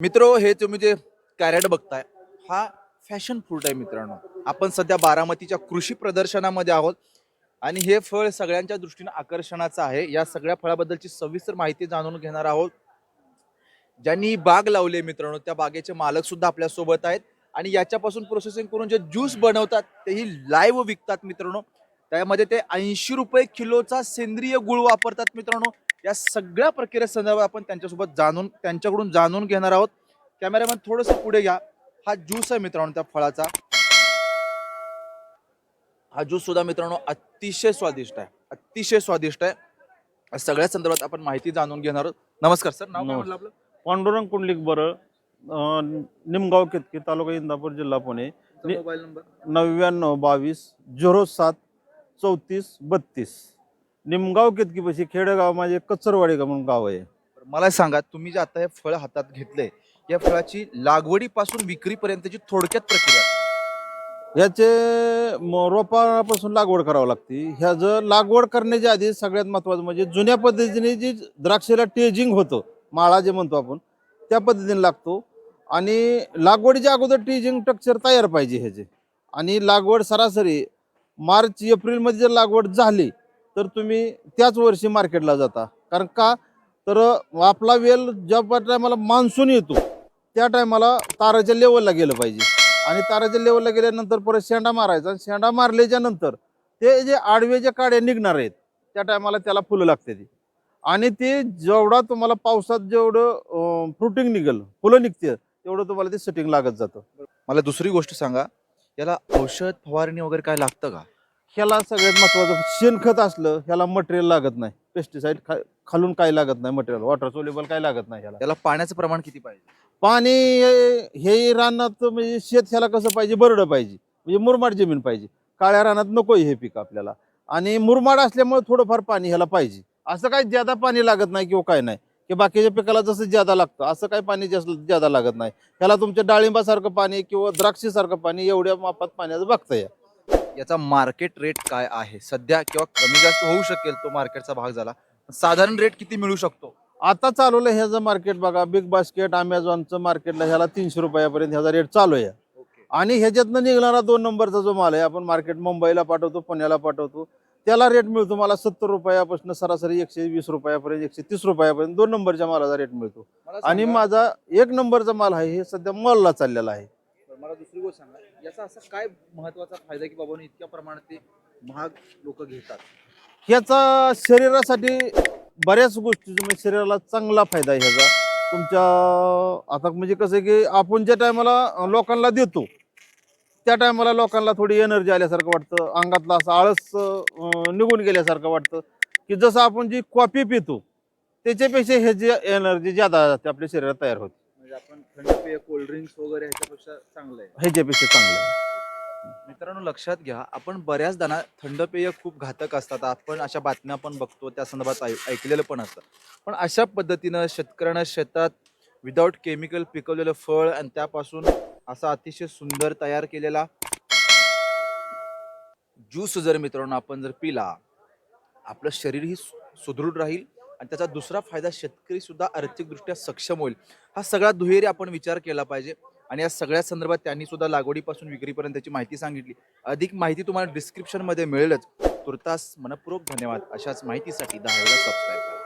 मित्र हे तुम्ही जे कॅरेट बघताय हा फॅशन फ्रूट आहे मित्रांनो. आपण सध्या बारामतीच्या कृषी प्रदर्शनामध्ये आहोत आणि हे फळ सगळ्यांच्या दृष्टीने आकर्षणाचं आहे. या सगळ्या फळाबद्दलची सविस्तर माहिती जाणून घेणार आहोत. ज्यांनी बाग लावली मित्रांनो त्या बागेचे मालक सुद्धा आपल्यासोबत आहेत. आणि याच्यापासून प्रोसेसिंग करून जे ज्यूस बनवतात तेही लाईव्ह विकतात मित्रांनो. त्यामध्ये ते ऐंशी रुपये किलोचा सेंद्रिय गुळ वापरतात मित्रांनो. या सगळ्या प्रक्रियेसंदर्भात आपण त्यांच्यासोबत जाणून त्यांच्याकडून जाणून घेणार आहोत. कॅमेरामॅन थोडस पुढे घ्या हा ज्यूस आहे मित्रांनो त्या फळाचा. हा ज्यूस सुद्धा मित्रांनो अतिशय स्वादिष्ट आहे. अतिशय स्वादिष्ट आहे. सगळ्या संदर्भात आपण माहिती जाणून घेणार आहोत. नमस्कार सर नाव काय म्हटलं आपलं? पांडुरंग कुंडलिक बरं. अं, निमगाव केतकी तालुका इंदापूर जिल्हा पुणे. मोबाईल नंबर नव्याण्णव बावीस झिरो सात चौतीस बत्तीस. निमगाव केतकीपाशी खेडेगाव माझे कचरवाडी का म्हणून गाव आहे. मला सांगा तुम्ही जे आता हे फळ हातात घेतलंय या फळाची लागवडीपासून विक्रीपर्यंतची थोडक्यात प्रक्रिया. ह्याचे म- रोपापासून लागवड करावं लागते. ह्याचं लागवड करण्याच्या आधी सगळ्यात महत्त्वाचं म्हणजे जुन्या पद्धतीने जी द्राक्षाला टेजिंग होतं माळा जे म्हणतो आपण त्या पद्धतीने लागतो. आणि लागवडीच्या अगोदर टेजिंग स्ट्रक्चर तयार पाहिजे ह्याचे. आणि लागवड सरासरी मार्च एप्रिलमध्ये जर लागवड झाली तर तुम्ही त्याच वर्षी मार्केटला जाता. कारण का? तर आपला वेल ज्या टायमाला मान्सून येतो त्या टायमाला ताराच्या लेवलला गेलं पाहिजे. आणि ताराच्या लेवलला गेल्यानंतर परत शेंडा मारायचा. आणि शेंडा मारल्याच्या नंतर ते जे आडवे जे काड्या निघणार आहेत त्या टायमाला त्याला फुलं लागते ती. आणि ते जेवढा तुम्हाला पावसात जेवढं फ्रुटिंग निघेल फुलं निघते तेवढं तुम्हाला ते सेटिंग लागत जातं. मला दुसरी गोष्ट सांगा. याला औषध फवारणी वगैरे काय लागतं का? ह्याला सगळ्यात महत्त्वाचं शेणखत असलं ह्याला मटेरियल लागत नाही. पेस्टिसाईड खालून काय लागत नाही मटेरियल वॉटर सोलेबल काय लागत नाही ह्याला? याला पाण्याचं प्रमाण किती पाहिजे? पाणी हे- हे रानात म्हणजे शेत ह्याला कसं पाहिजे? बरडं पाहिजे. म्हणजे मुरमाड जमीन पाहिजे. काळ्या रानात नको हे पीक आपल्याला. आणि मुरमाड असल्यामुळे थोडंफार पाणी ह्याला पाहिजे. असं काही ज्यादा पाणी लागत नाही किंवा काय नाही. की बाकीच्या पिकाला जसं ज्यादा लागतं असं काही पाणी जास्त ज्यादा लागत नाही. ह्याला तुमच्या डाळिंबासारखं पाणी किंवा द्राक्षीसारखं पाणी एवढ्या मापात पाण्याचं बघता या. याचा मार्केट रेट काय आहे? सध्या किंवा कमी जास्त होऊ शकेल तो मार्केटचा भाग झाला साधारण रेट किती मिळू शकतो? आता चालवलं ह्याचं मार्केट बघा बिग बास्केट अमेझॉनचं मार्केटला ह्याला तीनशे रुपयापर्यंत ह्याचा रेट चालू आहे. आणि ह्याच्यातनं निघणारा दोन नंबरचा जो माल आहे आपण मार्केट मुंबईला पाठवतो पुण्याला पाठवतो त्याला रेट मिळतो मला सत्तर रुपयापासून सरासरी एकशे वीस रुपयापर्यंत एकशे तीस रुपयापर्यंत दोन नंबरच्या मालाचा रेट मिळतो. आणि माझा एक नंबरचा माल आहे हे सध्या मॉलला चाललेला आहे. मला दुसरी गोष्ट सांगा. याचा असा काय महत्त्वाचा फायदा की बाबांनी इतक्या प्रमाणात ते महाग लोक घेतात? ह्याचा शरीरासाठी बऱ्याच गोष्टी म्हणजे शरीराला चांगला फायदा आहे ह्याचा. तुमच्या आता म्हणजे कसं आहे की आपण ज्या टायमाला लोकांना देतो त्या टायमाला लोकांना थोडी एनर्जी आल्यासारखं वाटतं अंगातला असं आळस निघून गेल्यासारखं वाटतं. की जसं आपण जी कॉफी पितो त्याच्यापेक्षा ह्याची एनर्जी ज्यादा आपल्या शरीरात तयार होते. आपण थंड पेय कोल्ड्रिंक्स वगैरे ह्याच्यापेक्षा चांगलं आहे. ह्याच्यापेक्षा चांगलं आहे. मित्रांनो लक्षात घ्या आपण बऱ्याचदा ना थंड पेय खूप घातक असतात. आपण अशा बातम्या पण बघतो त्या संदर्भात ऐ- ऐकलेलं पण असतं. पण अशा पद्धतीनं शेतकऱ्यांना शेतात विदाऊट केमिकल पिकवलेलं फळ आणि त्यापासून असा अतिशय सुंदर तयार केलेला ज्यूस जर मित्रांनो आपण जर पिला आपलं शरीरही सु- सुदृढ राहील. आणि त्याचा दुसरा फायदा शेतकरी सुद्धा आर्थिकदृष्ट्या सक्षम होईल. हा सगळा दुहेरी आपण विचार केला पाहिजे आणि या सगळ्या संदर्भात त्यांनी सुद्धा लागवडीपासून विक्रीपर्यंतची माहिती सांगितली. अधिक माहिती तुम्हाला डिस्क्रिप्शनमध्ये मिळेलच. तुर्तास मनपूर्वक धन्यवाद. अशाच माहितीसाठी दहा वेळा सबस्क्राईब करा.